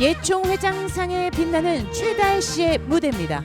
예총 회장상에 빛나는 최다혜 씨의 무대입니다.